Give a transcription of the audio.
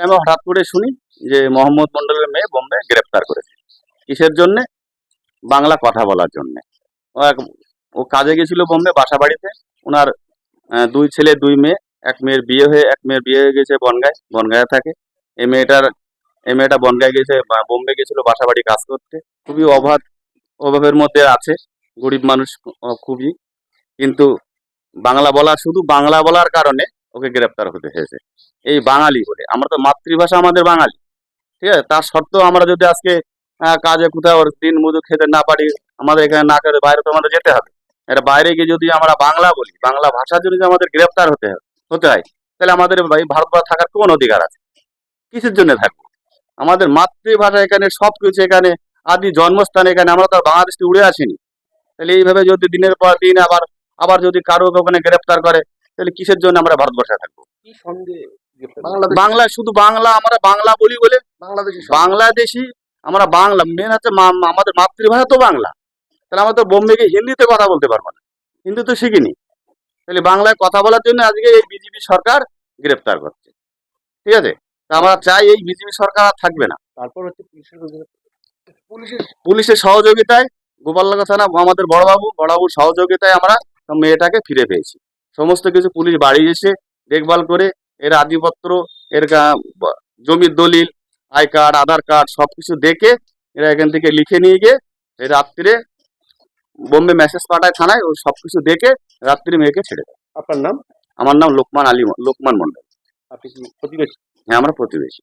আমি হঠাৎ করে শুনি যে মোহাম্মদ মন্ডলের মেয়ে বোম্বে গ্রেপ্তার করেছে। কিসের জন্য? বাংলা কথা বলার জন্য। ও এক ও কাজে গেছিল বোম্বে বাসা বাড়িতে। ওনার দুই ছেলে, দুই মেয়ে, এক মেয়ের বিয়ে হয়ে, এক মেয়ের বিয়ে হয়ে গেছে বনগায় বনগায় থাকে। এই মেয়েটার এই মেয়েটা বনগায় গেছে বোম্বে গেছিল বাসা বাড়ি কাজ করতে। খুবই অভাব অভাবের মধ্যে আছে। গরিব মানুষ খুবই। কিন্তু বাংলা বলা, শুধু বাংলা বলার কারণে ওকে গ্রেপ্তার হতে হয়েছে। এই বাঙালি বলে। আমরা তো মাতৃভাষা আমাদের বাঙালি। ঠিক আছে? তার সত্ত্বেও আমরা যদি আজকে কাজে কোথাও দিন মজুর খেতে না পারি, আমাদের এখানে না করে বাইরে তো আমাদের যেতে হবে। এটা বাইরে গিয়ে যদি আমরা বাংলা বলি, বাংলা ভাষার জন্য আমাদের গ্রেপ্তার হতে হতে হয়, তাহলে আমাদের ভারতবর্ষ থাকার কোন অধিকার আছে? কিসের জন্য থাকব? আমাদের মাতৃভাষা এখানে, সব কিছু এখানে, আদি জন্মস্থান এখানে, আমরা তো বাংলাদেশ উড়ে আসিনি। তাহলে এইভাবে যদি দিনের পর দিন আবার আবার যদি কারও ওখানে গ্রেপ্তার করে তাহলে কিসের জন্য আমরা ভারতবর্ষে থাকব? কি বাংলা শুধু বাংলা আমরা বাংলা বলি বলে? বাংলাদেশি বাংলাদেশি আমরা বাংলা। মেন হচ্ছে মা- আমাদের মাতৃভাষা তো বাংলা। তাহলে আমরা তো বোম্বে গিয়ে হিন্দিতে কথা বলতে পারব না। হিন্দি তো শিখিনি। তাহলে বাংলায় কথা বলার জন্য আজকে এই বিজেপি সরকার গ্রেপ্তার করছে। ঠিক আছে? তা আমরা চাই এই বিজেপি সরকার আর থাকবে না। তারপর হচ্ছে পুলিশের পুলিশের পুলিশের সহযোগিতায় গোপালনগর থানা আমাদের বড়বাবু বড়বাবুর সহযোগিতায় আমরা মেয়েটাকে ফিরে পেয়েছি। সমস্ত কিছু পুলিশ বাড়ি এসে দেখভাল করে এর আদিপত্র এর জমির দলিল আই কার্ড আধার কার্ড সবকিছু দেখে এরা এখান থেকে লিখে নিয়ে গিয়ে এই রাত্রে বোম্বে মেসেজ পাঠায় থানায় ও সবকিছু দেখে রাত্রি মেয়েকে ছেড়ে দেয়। আপনার নাম? আমার নাম লোকমান আলী লোকমান মন্ডল আপনি কি প্রতিবেশী? হ্যাঁ আমরা প্রতিবেশী।